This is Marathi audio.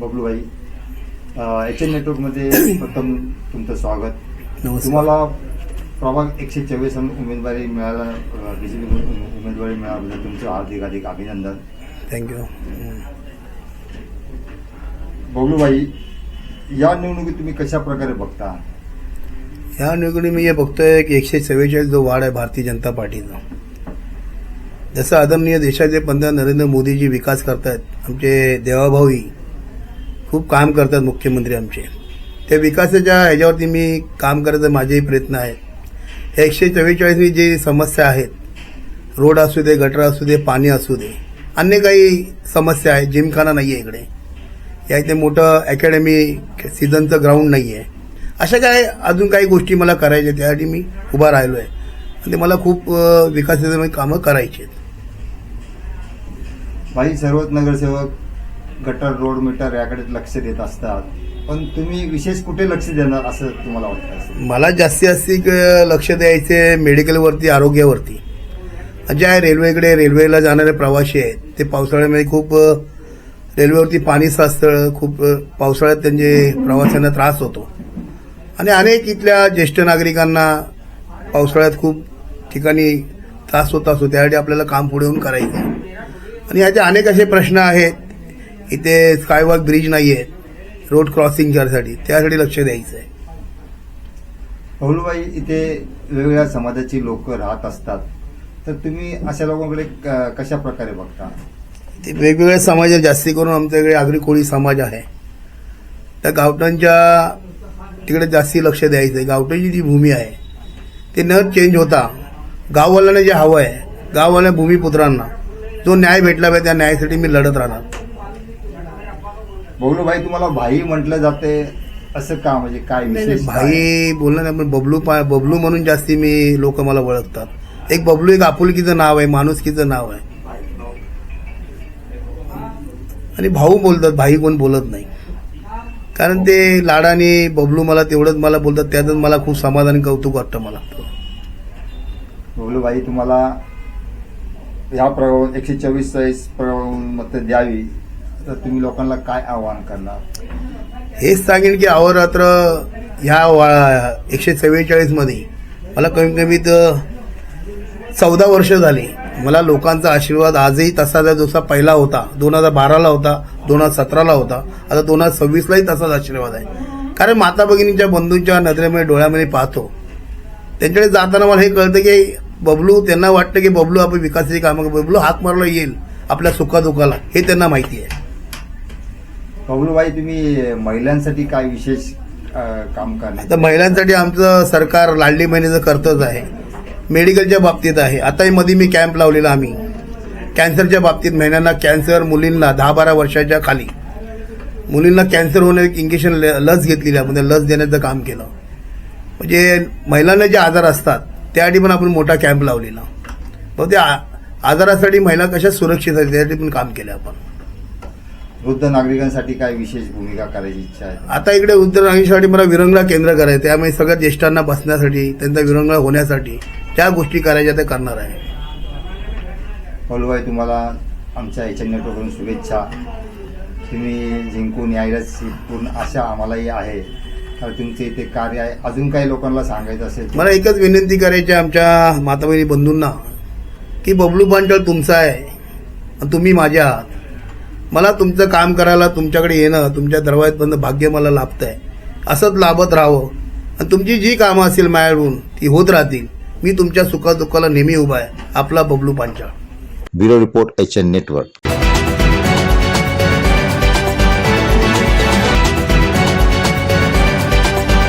बबलूभाई एच एन नेटवर्कमध्ये प्रथम तुमचं स्वागत. तुम्हाला प्रभाग एकशे चोवीस उमेदवारी मिळाला बीजेपी उमेदवारी मिळाल्याबद्दल तुमचं हार्दिक हार्दिक अभिनंदन. थँक्यू बबलूभाई या निवडणुकीत तुम्ही कशा प्रकारे बघता? ह्या निवडणुकीत मी हे बघतोय की एकशे चव्वेचाळीस जो वाढ आहे भारतीय जनता पार्टीचा. जसं आदरणीय देशाचे पंतप्रधान नरेंद्र मोदीजी विकास करतायत आमचे देवाभाऊही खूप काम करतात मुख्यमंत्री आमचे. त्या विकासाच्या ह्याच्यावरती मी काम करायचं माझेही प्रयत्न आहेत या एकशे चव्वेचाळीसनी जी समस्या आहेत रोड असू दे गटर असू दे पाणी असू दे अन्य काही समस्या आहेत जिमखाना नाही आहे इकडे. या इथे मोठं अकॅडमी सीझनचं ग्राउंड नाही आहे अशा काय अजून काही गोष्टी मला करायच्या त्यासाठी मी उभा राहिलो आहे आणि मला खूप विकासाचे कामं करायची आहेत. भाई सर्वच नगरसेवक गटर रोड मीटर याकडे लक्ष देत असतात. पण तुम्ही विशेष कुठे लक्ष देणार असं तुम्हाला वाटतं मला जास्तीत जास्ती लक्ष द्यायचे मेडिकलवरती आरोग्यावरती. जे आहे रेल्वेकडे रेल्वेला जाणारे प्रवासी आहेत ते पावसाळ्यामध्ये खूप रेल्वेवरती पाणी साचतं खूप पावसाळ्यात त्यांचे प्रवाशांना त्रास होतो. आणि अनेक इथल्या ज्येष्ठ नागरिकांना पावसाळ्यात खूप ठिकाणी त्रास होत असतो त्यासाठी आपल्याला काम पुढे येऊन करायचं आणि ह्याचे अनेक असे प्रश्न आहेत इथे स्कायवॉक ब्रिज नाही आहे रोड क्रॉसिंग करण्यासाठी त्यासाठी लक्ष द्यायचं आहे बबलूबाई इथे वेगवेगळ्या समाजाची लोक राहत असतात. तर तुम्ही अशा लोकांकडे क- कशा प्रकारे बघता? ते वेगवेगळ्या समाज जास्ती करून आमच्याकडे आगरी कोळी समाज आहे. त्या गावठांच्या तिकडे जास्ती लक्ष द्यायचं आहे गावठांची जी भूमी आहे ते न चेंज होता गाववाल्यांना जे हवं आहे गाववाल्या भूमिपुत्रांना जो न्याय भेटला पाहिजे त्या न्यायासाठी मी लढत राहणार. बबलूभाई तुम्हाला भाई म्हटलं जाते असं का? म्हणजे काय विशेष? भाई बोलणं नाही पण बबलू पा बबलू म्हणून जास्ती मी लोक मला ओळखतात. एक बबलू एक आपुलकीचं नाव आहे माणुसकीचं नाव आहे. आणि भाऊ बोलतात भाई कोण बोलत नाही. कारण ते लाडाने बबलू मला तेवढंच मला बोलतात त्यातच मला खूप समाधान कौतुक वाटतं मला. बबलूभाई तुम्हाला ह्या प्रभाव एकशे चोवीस चाळीस मत द्यावी. तर तुम्ही लोकांना काय आवाहन करणार? हेच सांगेन की अहोरात्र ह्या वा- एकशे चव्वेचाळीसमध्ये मला कमीत कमीत चौदा वर्ष झाली. मला लोकांचा आशीर्वाद आजही तसाच जसा पहिला होता दोन हजार बाराला होता दोन हजार सतराला होता आता दोन हजार सव्वीसलाही तसाच आशीर्वाद आहे. कारण माता भगिनीच्या बंधूंच्या नजरेमध्ये डोळ्यामध्ये पाहतो. त्यांच्याकडे जाताना मला हे कळतं की बबलू त्यांना वाटतं की बबलू आपण विकासाची कामं बबलू हात मारला येईल आपल्या सुखादुखाला. हे त्यांना माहिती आहे. कौलबाई तुम्ही महिलांसाठी काय विशेष काम करणार? आता महिलांसाठी आमचं सरकार लाडली महिन्याचं करतच आहे. मेडिकलच्या बाबतीत आहे. आताही मध्ये मी कॅम्प लावलेला आम्ही. कॅन्सरच्या बाबतीत महिलांना कॅन्सर मुलींना दहा बारा वर्षाच्या खाली. मुलींना कॅन्सर होणे एक इंजेक्शन लस घेतलेली आहे. म्हणजे लस देण्याचं काम केलं. म्हणजे महिलांना जे आजार असतात त्यासाठी पण आपण मोठा कॅम्प लावलेला. मग त्या आ- आजारासाठी महिला कशा सुरक्षित आहेत त्यासाठी पण काम केलं आपण. वृद्ध नागरिकांसाठी काय विशेष भूमिका करायची इच्छा आहे? आता इकडे उद्योगांसाठी मला विरंगुळा केंद्र करायचं त्यामुळे सगळ्या ज्येष्ठांना बसण्यासाठी त्यांचा विरंगुळा होण्यासाठी ज्या गोष्टी करायच्या त्या करणार आहे. बबलूभाई तुम्हाला आमच्या एच एन नेटवर्ककडून शुभेच्छा. तुम्ही जिंकून यायलाच पूर्ण आशा आम्हालाही आहे. तर तुमचे इथे कार्य आहे. अजून काही लोकांना सांगायचं असेल मला एकच विनंती करायची आहे आमच्या माताबहिणी बंधूंना की बबलू पांचळ तुमचा आहे आणि तुम्ही माझे आहात. मला तुमचं काम करायला तुमच्याकडे येणं तुमच्या दरवाज्यात भाग्य मला लाभत आहे असंच लाभत राहावं. आणि तुमची जी कामं असेल माझ्याकडून ती होत राहतील. मी तुमच्या सुखादुःखाला नेहमी उभा आहे. आपला Bablu Panchal. Bureau report H N network.